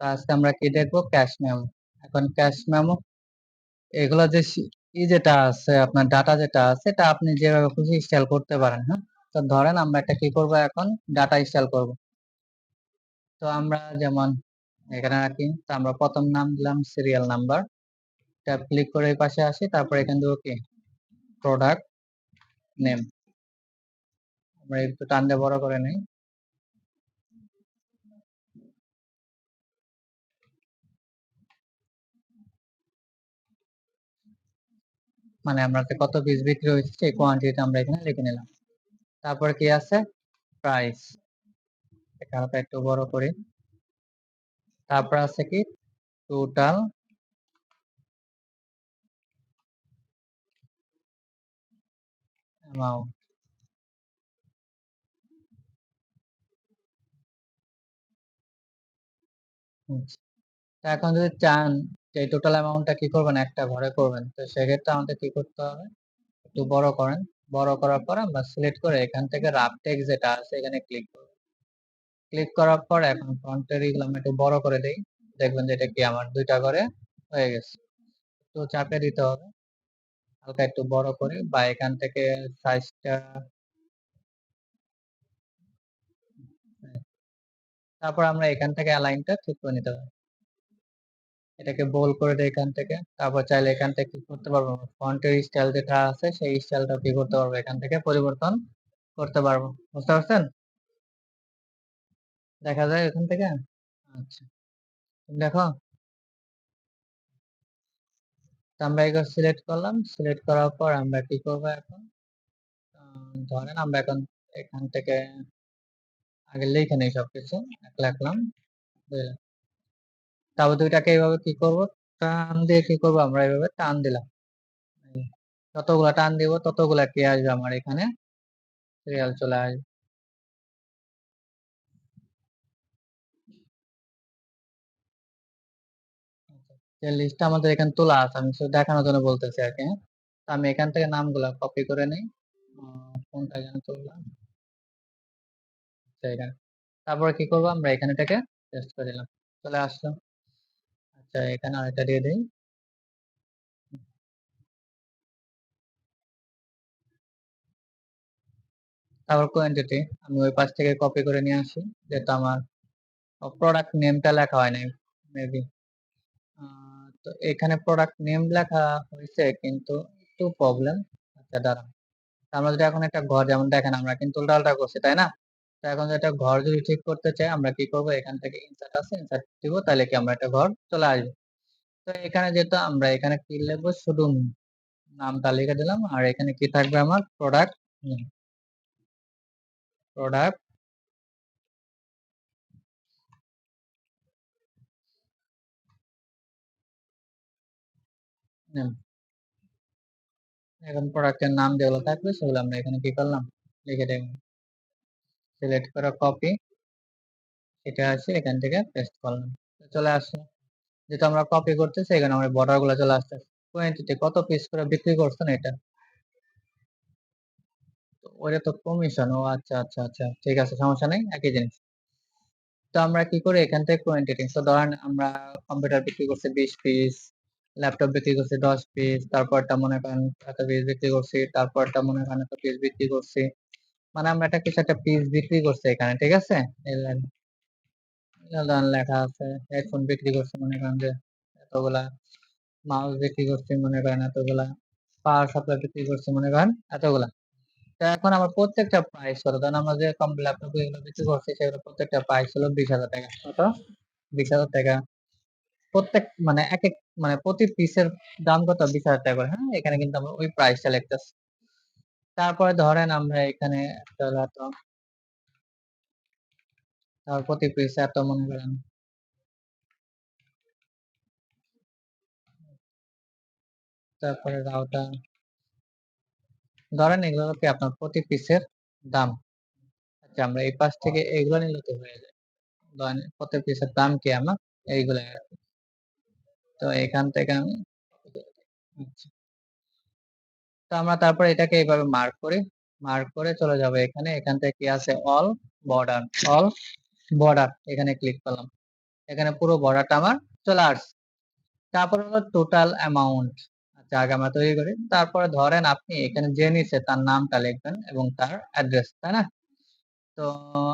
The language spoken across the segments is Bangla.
আজকে আমরা কি দেখব? ক্যাশ মেমো এখন ক্যাশ মেমো এগুলো যে ই যেটা আছে, আপনার ডাটা যেটা আছে, এটা আপনি যেভাবে খুশি ইনস্টল করতে পারেন হ্যাঁ? তো ধরেন আমরা একটা কি করব এখন? ডাটা ইনস্টল করব। তো আমরা যেমন এখানে রাখি, তো আমরা প্রথম নাম দিলাম সিরিয়াল নাম্বার ট্যাব ক্লিক করে এই পাশে আসি, তারপর এখান থেকে কি? প্রোডাক্ট নেম আমরা একটু টান দিয়ে বড় করে নেই। মানে আমরা কত পিস বিক্রি হয়েছে সেই কোয়ান্টিটি আমরা এখানে লিখে নিলাম। তারপর কি আছে? প্রাইস এটা একটু বড় করি। তারপর আছে কি? টোটাল এখন যদি চান যে টোটাল অ্যামাউন্টটা কি করবেন? একটা ঘরে করবেন। তো সেক্ষেত্রে আমাদের কি করতে হবে? একটু বড় করেন। বড় করার পর আমরা সিলেক্ট করে এখান থেকে রাফ টেক্স যেটা আছে এখানে ক্লিক করব। ক্লিক করার পর এখন ফন্টের এগুলো একটু বড় করে দেই। দেখবেন যে এটা কি আমার দুইটা করে হয়ে গেছে। তো চাপে দিতে হবে। হালকা একটু বড় করে বা এখান থেকে সাইজটা তারপর আমরা এখান থেকে অ্যালাইনটা ঠিক করে নিতে হবে। এটাকে বোল করে দেয় এখান থেকে। তারপর চাইলে এখান থেকে কি করতে পারব? ফন্টের স্টাইল যেটা আছে, সেই স্টাইলটা কি করতে পারব? এখান থেকে পরিবর্তন করতে পারব। বুঝতে পারছেন? দেখা যায় এখান থেকে? আচ্ছা। দেখো। আমরা এগুলো সিলেক্ট করলাম। সিলেক্ট করার পর আমরা কি করব এখন? ধরেন আমরা এখন এখান থেকে আগে লিখে নেই সবকিছু। এক লিখলাম। তারপর দুইটাকে এইভাবে কি করব? টান দিয়ে কি করব? আমরা এইভাবে টান দিলাম। যতগুলা টান দিব ততগুলা কি আসবে আমার এখানে? সিরিয়াল চলে আসবে। যে লিস্টটা আমাদের এখানে তোলা আছে আমি দেখানোর জন্য বলতেছি আর কি হ্যাঁ? আমি এখান থেকে নামগুলা কপি করে নেই। কোনটা এখানে তুললাম আচ্ছা, তারপরে কি করব? আমরা এখানে এটাকে টেস্ট করে দিলাম। চলে আসলো। আচ্ছা এখানে আরেকটা দিয়ে দিই। তারপর আমি ওই পাশ থেকে কপি করে নিয়ে আসি যেটা আমার প্রোডাক্ট নেমটা লেখা হয় নাই মেবি তো এখানে প্রোডাক্ট নেম লেখা হয়েছে, কিন্তু একটু প্রবলেম আচ্ছা দাঁড়ান আমরা যদি এখন একটা ঘর, যেমন দেখেন আমরা কিন্তু উল্টা করছি, তাই না? এখন যেটা ঘর যদি ঠিক করতে চাই, আমরা কি করব? এখান থেকে ইনসার্ট আছে ইনসার্ট দিব, তাহলে কি আমরা একটা ঘর চলে আসবে। তো এখানে যেটা আমরা এখানে কি লিখব? শুধু নামটা লিখে দিলাম, আর এখানে কি থাকবে আমার? প্রোডাক্ট প্রোডাক্ট এখন প্রোডাক্টের নাম যেগুলো থাকবে, সেগুলো আমরা এখানে কি করলাম? লিখে দেব। সিলেক্ট করা কপি এটা আছে এখান থেকে পেস্ট করলাম। চলে আসলো যেটা আমরা কপি করতেছি, এখানে আমরা বর্ডারগুলো চলে আসছে কোয়ান্টিটি কত পিস করে বিক্রি করছেন এটা? ওটা তো কমিশন ও আচ্ছা আচ্ছা আচ্ছা ঠিক আছে, সমস্যা নেই, একই জিনিস। তো আমরা কি করি এখান থেকে কোয়ান্টিটি তো ধরেন আমরা কম্পিউটার বিক্রি করছি বিশ পিস ল্যাপটপ বিক্রি করছি দশ পিস তারপরটা মনে করেন এত পিস বিক্রি করছি, তারপরটা মনে করেন এত পিস বিক্রি করছি। মানে আমরা একটা কিছু একটা পিস বিক্রি করছি এখানে, ঠিক আছে? লেখা আছে হেডফোন বিক্রি করছি মনে করেন যে এতগুলা মাউস বিক্রি করছি মনে করেন, এতগুলা পাওয়ার সাপ্লাই বিক্রি করছি মনে করেন, এতগুলা। এখন আমার প্রত্যেকটা প্রাইস কত? ধরেন আমরা যে কম ল্যাপটপ এগুলো বিক্রি করছি, সেগুলো প্রত্যেকটা প্রাইস হলো বিশ হাজার টাকা। কত? বিশ হাজার টাকা। প্রত্যেক মানে এক এক মানে প্রতি পিসের দাম কত? বিশ হাজার টাকা করে হ্যাঁ? এখানে কিন্তু আমরা ওই প্রাইসটা লিখতেছি। তারপরে ধরেন আমরা এখানে একটা প্রতি পিস এত মনে করেন। তারপরে রাউটার। ধরেন এগুলো কি আপনার প্রতি পিসের দাম? আচ্ছা আমরা এই পাশ থেকে এইগুলো নিলে তো হয়ে যায়। ধরেন প্রতি পিসের দাম কি আমার? এইগুলো তো এখান থেকে আমি আচ্ছা। তো আমরা তারপর এটাকে এইভাবে মার্ক করি। মার্ক করে চলে যাব এখানে। এখান থেকে আছে অল বর্ডার অল বর্ডার এখানে ক্লিক করলাম। এখানে পুরো বর্ডারটা আমার চলে আসছে। তারপর হলো টোটাল অ্যামাউন্ট আচ্ছা আগে আমরা তৈরি করি। তারপরে ধরেন আপনি এখানে যে নিচে তার নামটা লিখবেন এবং তার অ্যাড্রেস তাই না? তো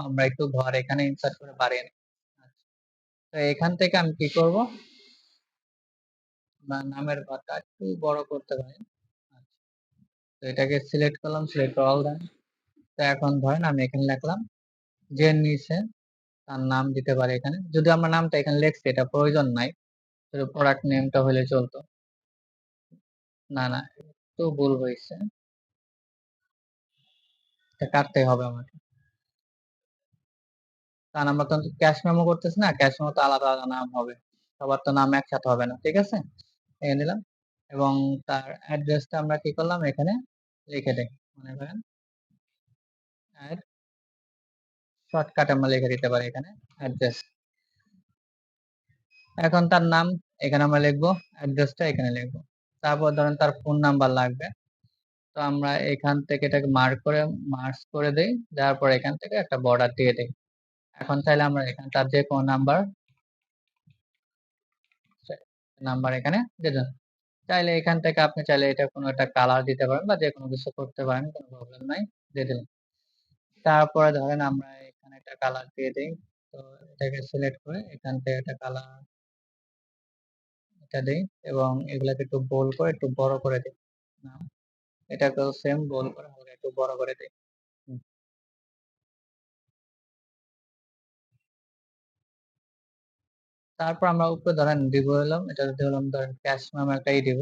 আমরা একটু ঘর এখানে ইনসার্ট করে বাড়িয়ে নিই। আচ্ছা, তো এখান থেকে আমি কি করব? নামের ঘরটা একটু বড় করতে পারি। তো এটাকে সিলেক্ট করলাম সিলেক্ট অল দেন তো এখন ধরেন আমি এখানে লিখলাম, যে নিচে তার নাম দিতে পারি এখানে। যদি আমার নামটা এখানে লিখছি, এটা প্রয়োজন নাই। প্রোডাক্ট নেমটা হলে চলতো। না না একটু ভুল হয়েছে। এটা কাটতে হবে আমাকে। কারণ আমরা তো ক্যাশ মেমো করতেছি না ক্যাশ মেমো তো আলাদা আলাদা নাম হবে। সবার তো নাম একসাথে হবে না, ঠিক আছে? এখানে দিলাম। এবং তার অ্যাড্রেসটা আমরা কি করলাম এখানে? লিখে দেই মনে করেন। শর্টকাট আমরা লিখে দিতে পারি এখানে অ্যাড্রেস এখন তার নাম, এখানে আমরা লিখব অ্যাড্রেসটা এখানে লিখব। তারপর ধরেন তার ফোন নাম্বার লাগবে। তো আমরা এখান থেকে এটাকে মার্ক করে মার্ক করে দেই, দেওয়ার পর এখান থেকে একটা বর্ডার দিয়ে দেই। এখন চাইলে আমরা এখানে তার যে কোনো নাম্বার নাম্বার এখানে দিয়ে চাইলে এখান থেকে আপনি চাইলে এটা কোনো একটা কালার দিতে পারেন বা যে কোনো কিছু করতে পারেন, কোনো প্রবলেম নাই, দিয়ে দিলাম। তারপরে ধরেন আমরা এখানে একটা কালার দিয়ে দিই, তো এটাকে সিলেক্ট করে এখান থেকে একটা কালার এটা দিই এবং এগুলাকে একটু বোল করে একটু বড় করে দিই। এটাকেও সেম বোল করে একটু বড় করে দিই। তারপর আমরা উপরে ধরেন দিব হলাম এটা দিলাম ধরেন ক্যাশ নামে একটাই দিব,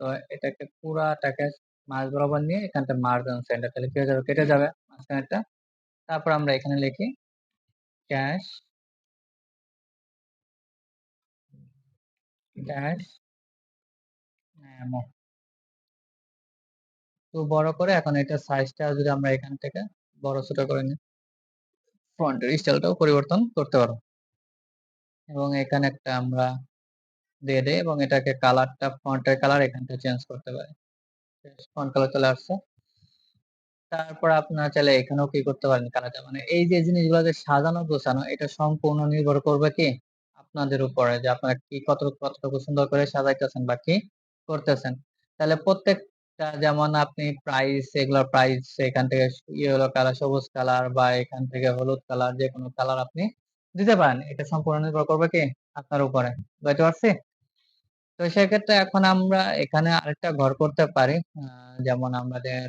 তো এটাকে পুরাটাকে মার্জ বরাবর নিয়ে এখানটা মার্জ সেন্টার তাহলে কি হয়ে যাবে? কেটে যাবে মাঝখানেরটা। তারপর আমরা এখানে লিখি ক্যাশ ক্যাশ তো বড় করে এখন এটা সাইজটা যদি আমরা এখান থেকে বড় ছোট করে নিই ফন্টের স্টাইলটাও পরিবর্তন করতে পারো এবং এখানে একটা আমরা দিয়ে দেই এবং এটাকে কালারটা ফন্টের কালার এখানটা চেঞ্জ করতে পারি। ফন্ট কালার চলে আসছে। তারপর আপনারা চাইলে এখানেও কি করতে পারেন কালারটা। মানে এই যে জিনিসগুলো যে সাজানো, গোছানো, এটা সম্পূর্ণ নির্ভর করবে কি আপনাদের উপরে, যে আপনারা কি কতটুকু কতটুকু সুন্দর করে সাজাইতেছেন বা কি করতেছেন। তাহলে প্রত্যেকটা যেমন আপনি প্রাইস এগুলোর প্রাইস এখান থেকে ইয়েলো কালার, সবুজ কালার বা এখান থেকে হলুদ কালার যে কোনো কালার আপনি দিতে পারেন। এটা সম্পূর্ণ নির্ভর করবে কি? আপনার উপরে। বুঝতে পারছি? তো সেক্ষেত্রে এখন আমরা এখানে আরেকটা ঘর করতে পারি। যেমন আমাদের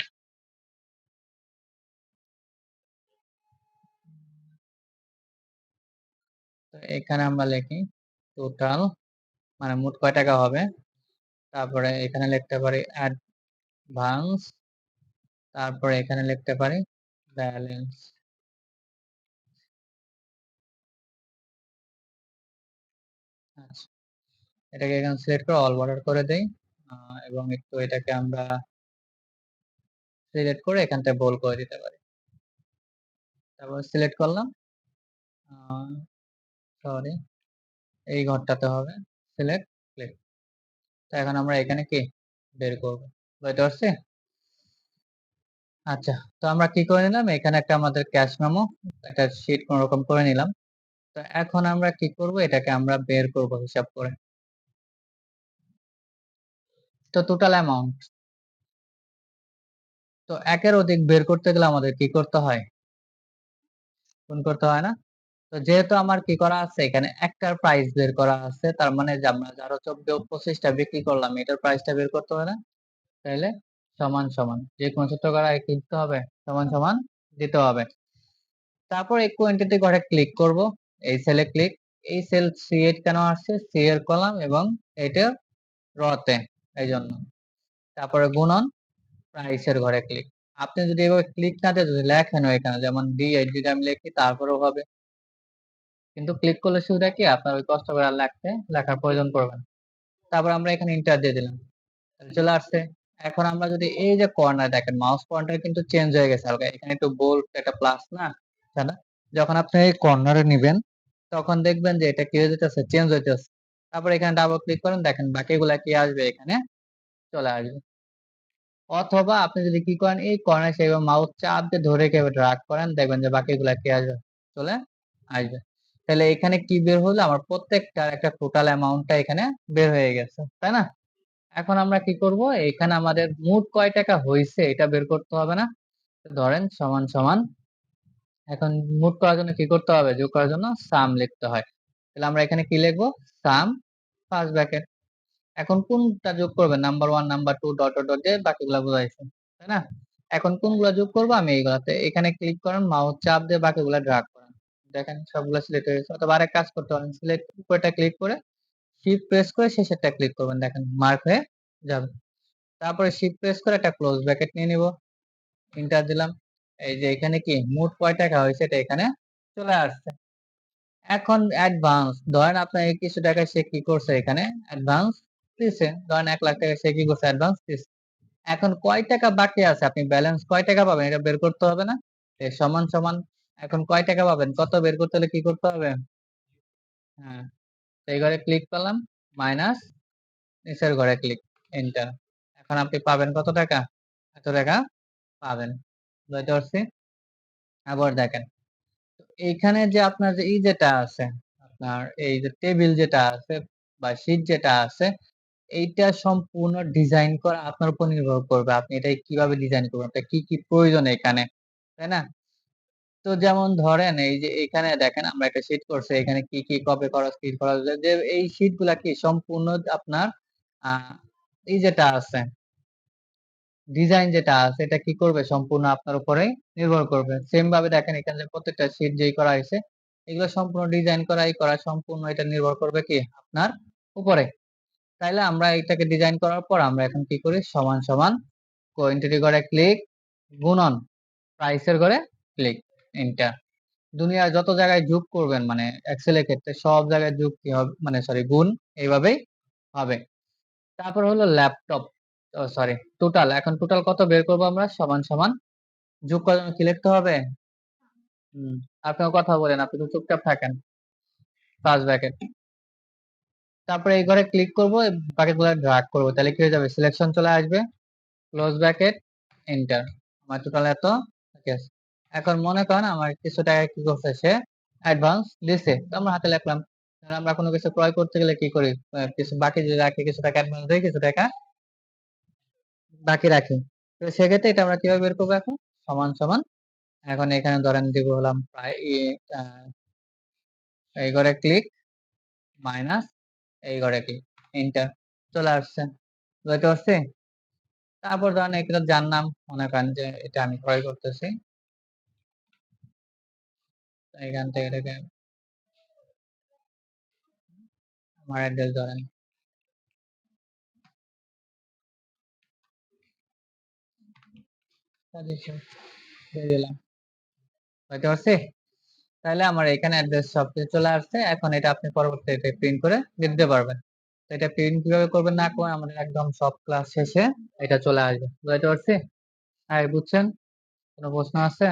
এখানে আমরা লিখি টোটাল মানে মোট কয় টাকা হবে? তারপরে এখানে লিখতে পারি অ্যাডভান্স তারপরে এখানে লিখতে পারি ব্যালেন্স আচ্ছা। এটাকে এখানে সিলেক্ট করে অল বর্ডার করে দেই। এবং একটু এটাকে আমরা সিলেক্ট করে এখান বোল করে দিতে পারি। তারপর সিলেক্ট করলাম। সরি এই ঘরটাতে হবে। সিলেক্ট ক্লিক তো এখন আমরা এখানে কি বের করব? বুঝতে পারছি? আচ্ছা তো আমরা কি করে নিলাম? এখানে একটা আমাদের ক্যাশ মেমো একটা শিট কোন রকম করে নিলাম। তো এখন আমরা কি করব? এটাকে আমরা বের করব হিসাব করে। তো টোটাল অ্যামাউন্ট তো একের অধিক বের করতে গেলে আমাদের কি করতে হয়? কোন করতে হয় না? তো যেহেতু আমার কি করা আছে? এখানে একটার প্রাইস বের করা আছে। তার মানে যে আমরা যারা চোদ্দ পঁচিশটা বিক্রি করলাম, এটার প্রাইসটা বের করতে হবে না? তাহলে সমান সমান। যে কোনো সূত্র কিনতে হবে, সমান সমান দিতে হবে। তারপর এই কোয়ান্টিটি ঘরে ক্লিক করব। এই সেলে ক্লিক এই সেল সি এইট কেন আসছে? সি এর কলাম এবং এটা রতে এই জন্য তারপরে গুণন প্রাইসের ঘরে ক্লিক আপনি যদি এভাবে ক্লিক না দিয়ে যদি লেখেন এখানে যেমন ডি এইট যদি আমি লিখি, তারপরেও হবে। কিন্তু ক্লিক করলে সুবিধা কি? আপনার ওই কষ্ট করে লেখতে, লেখার প্রয়োজন পড়বে না। তারপর আমরা এখানে ইন্টার দিয়ে দিলাম। চলে আসছে। এখন আমরা যদি এই যে কর্নার দেখেন মাউস পয়েন্টার কিন্তু চেঞ্জ হয়ে গেছে। হালকা এখানে একটু বোল্ড একটা প্লাস না যখন আপনি এই কর্নারে নেবেন তখন দেখবেন যে এটা কি হয়ে যেতেছে চেঞ্জ হইতেছে। তারপর এখানে ডাবল ক্লিক করেন, দেখেন বাকিগুলা কি আসবে এখানে, চলে আসবে। অথবা আপনি যদি কি করেন, এই কর্নার সেইভাবে মাউস চাপ দিয়ে ধরে কেউ ড্রাগ করেন, দেখবেন যে বাকিগুলা কি আসবে, চলে আসবে। তাহলে এখানে কি বের হলো? আমার প্রত্যেকটার একটা টোটাল অ্যামাউন্টটা এখানে বের হয়ে গেছে, তাই না? এখন আমরা কি করব? এখানে আমাদের মোট কয় টাকা হয়েছে এটা বের করতে হবে না। ধরেন সমান সমান এখন মোট করার জন্য কি করতে হবে? যোগ করার জন্য সাম লিখতে হয়। তাহলে আমরা এখানে কি লিখব? সাম ফার্স্ট ব্র্যাকেট এখন কোনটা যোগ করবে? Number one number two dot dot দিয়ে বাকিগুলো বোঝাইছে, তাই না? এখন কোনগুলো যোগ করব? আমি এইগুলাতে। এখানে ক্লিক করেন মাউস চাপ দিয়ে বাকিগুলো ড্রাগ করেন। দেখেন সবগুলো সিলেক্ট হয়ে গেছে। অথবা আরেক কাজ করতে পারেন সিলেক্ট উপরটা ক্লিক করে শিফট প্রেস করে শেষেরটা ক্লিক করবেন। দেখেন মার্ক হয়ে যাবে। তারপরে শিফট প্রেস করে একটা ক্লোজ ব্র্যাকেট নিয়ে নিব। ইন্টার দিলাম। এই যে এখানে কি? মোট কয় টাকা হয়েছে এটা এখানে চলে আসছে। এখন অ্যাডভান্স ধরেন আপনার কিছু টাকা সে কি করছে এখানে? অ্যাডভান্স দিছে। ধরেন এক লাখ টাকা সে কি করছে? অ্যাডভান্স দিছে। এখন কয় টাকা বাকি আছে? আপনি ব্যালেন্স কয় টাকা পাবেন? এটা বের করতে হবে না? সমান সমান, এখন কয় টাকা পাবেন? কত বের করতে হলে কি করতে হবে? হ্যাঁ এই ঘরে ক্লিক করলাম মাইনাস নিচের ঘরে ক্লিক এন্টার এখন আপনি পাবেন কত টাকা? এত টাকা পাবেন। আবার দেখেন যে আপনার যে এই যেটা আছে, আপনার এই যে টেবিল যেটা আছে বা যেটা আছে, এইটা সম্পূর্ণ ডিজাইন করা আপনার উপর নির্ভর করবে। আপনি এটা কীভাবে ডিজাইন করবেন? কি কি প্রয়োজন এখানে? তাই না? তো যেমন ধরেন এই যে এখানে দেখেন, আমরা একটা শীট করছি, এখানে কি কি কপি করা স্ক্রিন করা যে এই শীটগুলা কি সম্পূর্ণ আপনার এই যেটা আছে ডিজাইন যেটা আছে, এটা কি করবে? সম্পূর্ণ আপনার উপরে নির্ভর করবে। সেম ভাবে দেখেন এখানে প্রত্যেকটা শীট যেই করা হয়েছে, এগুলো সম্পূর্ণ ডিজাইন করাই করা সম্পূর্ণ এটা নির্ভর করবে কি? আপনার উপরে। তাইলে আমরা এটাকে ডিজাইন করার পর আমরা এখন কি করি? সমান সমান কোয়েন্টিটি করে ক্লিক গুণন প্রাইসের করে ক্লিক এন্টার দুনিয়ার যত জায়গায় যোগ করবেন মানে এক্সেলের ক্ষেত্রে সব জায়গায় যোগ কি হবে? মানে সরি গুণ এইভাবেই হবে। তারপর হলো ল্যাপটপ সরি টোটাল এখন টোটাল কত বের করব আমরা? সমান সমান। যোগ জন্য কি লিখতে হবে? হম আপনিও কথা বলেন আপনি তো চুপচাপ থাকেন। পাঁচ ব্র্যাকেট তারপরে এই ঘরে ক্লিক করব বাকিগুলো ড্রাগ করব, তাহলে কি হয়ে যাবে? সিলেকশন চলে আসবে। ক্লোজ ব্র্যাকেট এন্টার আমার টোটাল এত? এখন মনে করেন আমার কিছু টাকা কি করছে সে অ্যাডভান্স দিছে। তো আমরা হাতে লিখলাম। আমরা কোনো কিছু ক্রয় করতে গেলে কি করি? কিছু বাকি যদি রাখি, কিছু টাকা অ্যাডভান্স দিই কিছু টাকা বাকি রাখি। তো সেক্ষেত্রে এটা আমরা কীভাবে বের করব এখন? সমান সমান। এখন এখানে ধরেন দিব হলাম এই ঘরে ক্লিক মাইনাস এই ঘরে ক্লিক এন্টার চলে আসছে। বুঝতে পারছি? তারপর ধরেন এখানে যার নাম, মনে করেন যে এটা আমি ক্রয় করতেছি। এখান থেকে এটাকে, আমার অ্যাড্রেস ধরেন পারছি তাহলে আমার এখানে অ্যাড্রেস সবকিছু চলে আসছে। এখন এটা আপনি পরবর্তীতে প্রিন্ট করে দিতে পারবেন। তো এটা প্রিন্ট কীভাবে করবেন না করে আমাদের একদম সব ক্লাস শেষে এটা চলে আসবে। বুঝতে পারছি? হ্যাঁ বুঝছেন? কোনো প্রশ্ন আছে?